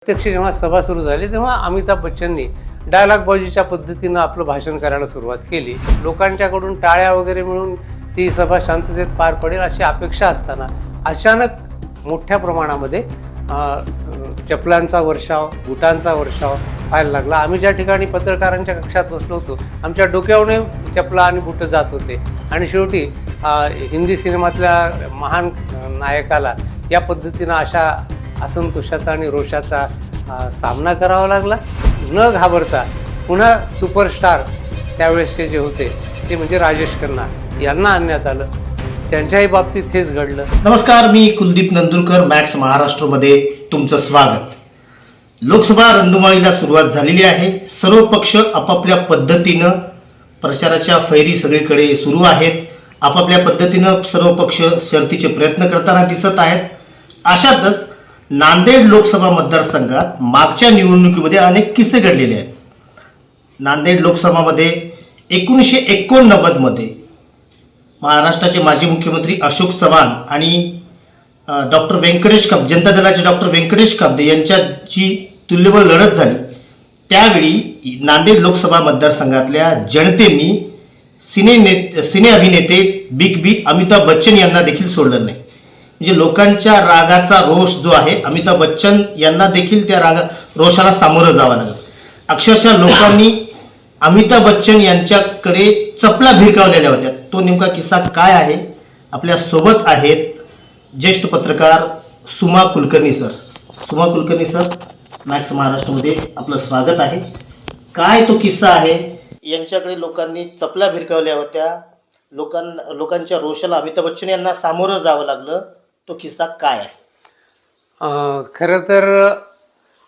प्रत्यक्ष जेव्हा सभा सुरू झाली तेव्हा अमिताभ बच्चननी डायलॉग बॉजीच्या पद्धतीनं आपलं भाषण करायला सुरुवात केली. लोकांच्याकडून टाळ्या वगैरे मिळून ती सभा शांततेत पार पडेल अशी अपेक्षा असताना अचानक मोठ्या प्रमाणामध्ये चपलांचा वर्षाव बुटांचा वर्षाव व्हायला लागला. आम्ही ज्या ठिकाणी पत्रकारांच्या कक्षात बसलो होतो आमच्या डोक्यावरने चपला आणि बुटं जात होते. आणि शेवटी हिंदी सिनेमातल्या महान नायकाला या पद्धतीनं अशा असंतोषाचा आणि रोषाचा सामना करावा लागला. न घाबरता पुन्हा सुपरस्टार त्यावेळेसचे जे होते ते म्हणजे राजेश खन्ना यांना आणण्यात आलं. त्यांच्याही बाबतीत हेच घडलं. नमस्कार मी कुलदीप नंदुरकर मॅक्स महाराष्ट्रमध्ये तुमचं स्वागत. लोकसभा रणधुमाळीला सुरुवात झालेली आहे. सर्व पक्ष आपापल्या पद्धतीनं प्रचाराच्या फैरी सगळीकडे सुरू आहेत. आपापल्या पद्धतीनं सर्व पक्ष शर्तीचे प्रयत्न करताना दिसत आहेत. अशातच नांदेड लोकसभा मतदारसंघात मागच्या निवडणुकीमध्ये अनेक किस्से घडलेले आहेत. नांदेड लोकसभामध्ये एकोणीसशे एकोणनव्वदमध्ये महाराष्ट्राचे माजी मुख्यमंत्री अशोक चव्हाण आणि डॉक्टर व्यंकटेश काब जनता दलाचे डॉक्टर व्यंकटेश काब्दे यांच्याची तुल्यबळ लढत झाली. त्यावेळी नांदेड लोकसभा मतदारसंघातल्या जनतेने सिने ने सिने अभिनेते बिग बी अमिताभ बच्चन यांना देखील सोडलं नाही. म्हणजे लोकांच्या रागाचा रोष जो आहे अमिताभ बच्चन यांना देखील त्या रागा रोषाला सामोरं जावं लागलं. अक्षरशः लोकांनी अमिताभ बच्चन यांच्याकडे चपला भिरकावलेल्या होत्या. तो नेमका किस्सा काय आहे? आपल्यासोबत आहेत ज्येष्ठ पत्रकार सुमा कुलकर्णी सर. सुमा कुलकर्णी सर मॅक्स महाराष्ट्रामध्ये आपलं स्वागत आहे. काय तो किस्सा आहे? यांच्याकडे लोकांनी चपला भिरकावल्या होत्या. लोकां लोकांच्या रोषाला अमिताभ बच्चन यांना सामोरं जावं लागलं. तो किस्सा काय आहे? खरं तर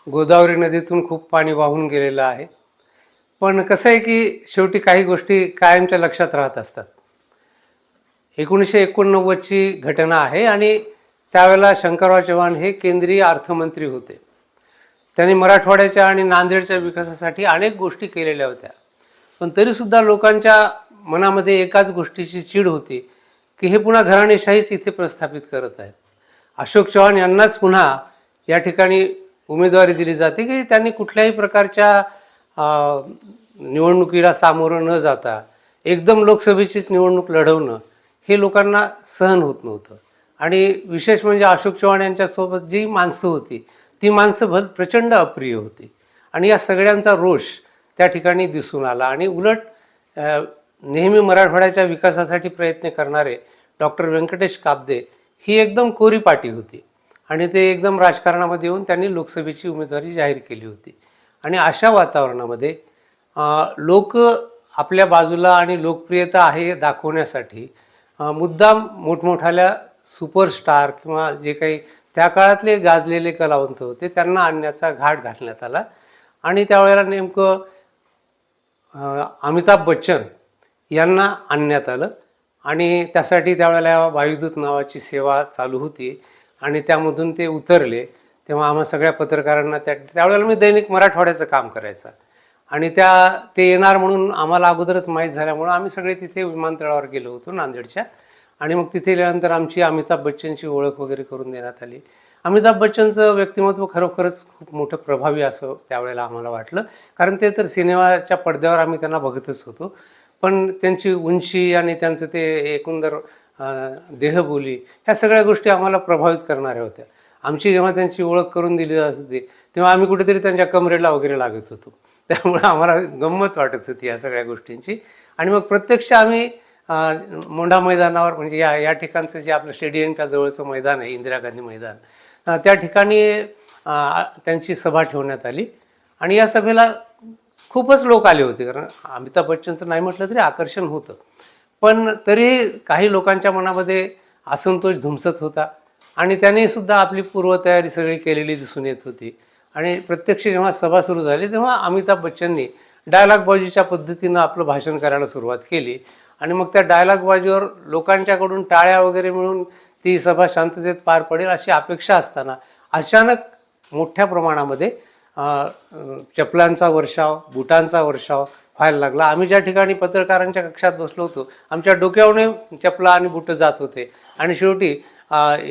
गोदावरी नदीतून खूप पाणी वाहून गेलेलं आहे. पण कसं आहे की शेवटी काही गोष्टी कायमच्या लक्षात राहत असतात. एकोणीसशे एकोणनव्वदची घटना आहे आणि त्यावेळेला शंकरराव चव्हाण हे केंद्रीय अर्थमंत्री होते. त्यांनी मराठवाड्याच्या आणि नांदेडच्या विकासासाठी अनेक गोष्टी केलेल्या होत्या. पण तरीसुद्धा लोकांच्या मनामध्ये एकाच गोष्टीची चीड होती की हे पुन्हा घराणेशाहीच इथे प्रस्थापित करत आहेत. अशोक चव्हाण यांनाच पुन्हा या ठिकाणी उमेदवारी दिली जाते की त्यांनी कुठल्याही प्रकारच्या निवडणुकीला सामोरं न जाता एकदम लोकसभेचीच निवडणूक लढवणं हे लोकांना सहन होत नव्हतं. आणि विशेष म्हणजे अशोक चव्हाण यांच्यासोबत जी माणसं होती ती माणसं भल प्रचंड अप्रिय होती. आणि या सगळ्यांचा रोष त्या ठिकाणी दिसून आला. आणि उलट नेहमी मराठवाड्याच्या विकासासाठी प्रयत्न करणारे डॉक्टर व्यंकटेश काब्दे ही एकदम कोरी पाटी होती. आणि ते एकदम राजकारणामध्ये येऊन त्यांनी लोकसभेची उमेदवारी जाहीर केली होती. आणि अशा वातावरणामध्ये लोक आपल्या बाजूला आणि लोकप्रियता आहे दाखवण्यासाठी मुद्दाम मोठमोठाल्या सुपरस्टार किंवा जे काही त्या काळातले गाजलेले कलावंत होते त्यांना आणण्याचा घाट घालण्यात आला. आणि त्यावेळेला नेमकं अमिताभ बच्चन यांना आणण्यात आलं. आणि त्यासाठी त्यावेळेला वायुदूत नावाची सेवा चालू होती आणि त्यामधून ते उतरले. तेव्हा आम्हा सगळ्या पत्रकारांना त्या त्यावेळेला मी दैनिक मराठवाड्याचं काम करायचं. आणि त्या ते येणार म्हणून आम्हाला अगोदरच माहीत झाल्यामुळं आम्ही सगळे तिथे विमानतळावर गेलो होतो नांदेडच्या. आणि मग तिथे गेल्यानंतर आमची अमिताभ बच्चनची ओळख वगैरे करून देण्यात आली. अमिताभ बच्चनचं व्यक्तिमत्व खरोखरच खूप मोठं प्रभावी असं त्यावेळेला आम्हाला वाटलं. कारण ते तर सिनेमाच्या पडद्यावर आम्ही त्यांना बघतच होतो. पण त्यांची उंची आणि त्यांचं ते एकंदर देहबोली ह्या सगळ्या गोष्टी आम्हाला प्रभावित करणाऱ्या होत्या. आमची जेव्हा त्यांची ओळख करून दिली जात होती तेव्हा आम्ही कुठेतरी त्यांच्या कमरेला वगैरे लागत होतो. त्यामुळे आम्हाला गंमत वाटत होती या सगळ्या गोष्टींची. आणि मग प्रत्यक्ष आम्ही मोंढा मैदानावर म्हणजे या या ठिकाणचं जे आपलं स्टेडियमच्या जवळचं मैदान आहे इंदिरा गांधी मैदान त्या ठिकाणी त्यांची सभा ठेवण्यात आली. आणि या सभेला खूपच लोक आले होते कारण अमिताभ बच्चनचं नाही म्हटलं तरी आकर्षण होतं. पण तरी काही लोकांच्या मनामध्ये असंतोष धुमसत होता आणि त्याने सुद्धा आपली पूर्वतयारी सगळी केलेली दिसून येत होती. आणि प्रत्यक्ष जेव्हा सभा सुरू झाली तेव्हा अमिताभ बच्चननी डायलॉगबाजीच्या पद्धतीनं आपलं भाषण करायला सुरुवात केली. आणि मग त्या डायलॉगबाजीवर लोकांच्याकडून टाळ्या वगैरे मिळून ती सभा शांततेत पार पडेल अशी अपेक्षा असताना अचानक मोठ्या प्रमाणामध्ये चपलांचा वर्षाव बुटांचा वर्षाव व्हायला लागला. आम्ही ज्या ठिकाणी पत्रकारांच्या कक्षात बसलो होतो आमच्या डोक्यावरने चपला आणि बुटं जात होते. आणि शेवटी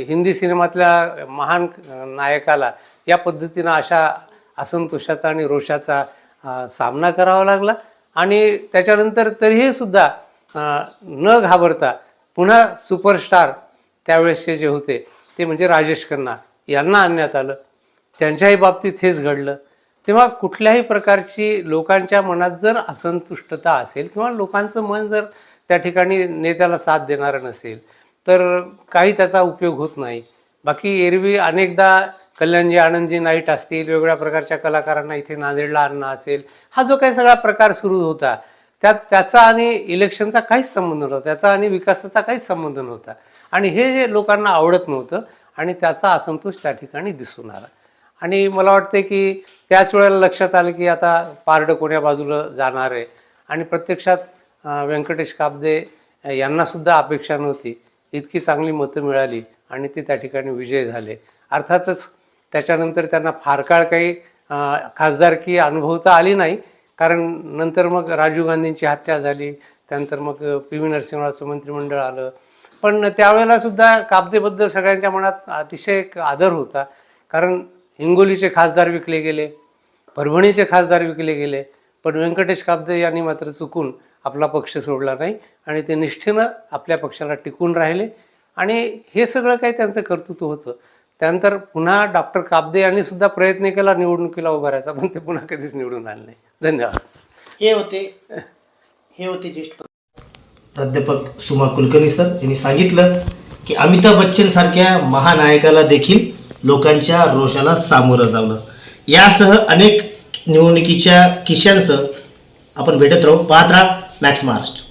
हिंदी सिनेमातल्या महान नायकाला या पद्धतीनं अशा असंतोषाचा आणि रोषाचा सामना करावा लागला. आणि त्याच्यानंतर तरीही सुद्धा न घाबरता पुन्हा सुपरस्टार त्यावेळेसचे जे होते ते म्हणजे राजेश खन्ना यांना आणण्यात आलं. त्यांच्याही बाबतीत हेच घडलं. तेव्हा कुठल्याही प्रकारची लोकांच्या मनात जर असंतुष्टता असेल किंवा लोकांचं मन जर त्या ठिकाणी नेत्याला साथ देणारं नसेल तर काही त्याचा उपयोग होत नाही. बाकी एरवी अनेकदा कल्याणजी आनंदजी नाईट असतील वेगवेगळ्या प्रकारच्या कलाकारांना इथे नांदेडला आणणं असेल हा जो काही सगळा प्रकार सुरू होता त्यात त्याचा आणि इलेक्शनचा काहीच संबंध नव्हता त्याचा आणि विकासाचा काहीच संबंध नव्हता. आणि हे जे लोकांना आवडत नव्हतं आणि त्याचा असंतोष त्या ठिकाणी दिसून आला. आणि मला वाटते की त्याच वेळेला लक्षात आलं की आता पारडं कोण्या बाजूला जाणार आहे. आणि प्रत्यक्षात व्यंकटेश काबदे यांनासुद्धा अपेक्षा नव्हती. इतकी चांगली मतं मिळाली आणि ते त्या ठिकाणी विजय झाले. अर्थातच त्याच्यानंतर त्यांना फार काळ काही अं, खासदारकी अनुभवता आली नाही. कारण नंतर मग राजीव गांधींची हत्या झाली. त्यानंतर मग पी व्ही नरसिंहरावचं मंत्रिमंडळ आलं. पण त्यावेळेलासुद्धा काबदेबद्दल सगळ्यांच्या मनात अतिशय एक आदर होता. कारण हिंगोलीचे खासदार विकले गेले परभणीचे खासदार विकले गेले पण व्यंकटेश काब्दे यांनी मात्र चुकून आपला पक्ष सोडला नाही आणि ते निष्ठेनं आपल्या पक्षाला टिकून राहिले. आणि हे सगळं काही त्यांचं कर्तृत्व होतं. त्यानंतर पुन्हा डॉक्टर काब्दे यांनी सुद्धा प्रयत्न केला निवडणुकीला उभा राहायचा पण ते पुन्हा कधीच निवडून आले नाही. धन्यवाद. हे होते हे होते ज्येष्ठ प्राध्यापक सुमा कुलकर्णी सर यांनी सांगितलं की अमिताभ बच्चन सारख्या महानायकाला देखील लोकांच्या रोषाला सामोरं जावलं यासह अनेक निवडणुकीच्या किशांसह आपण भेटत राहू. पाहत राहा मॅक्स महाराष्ट्र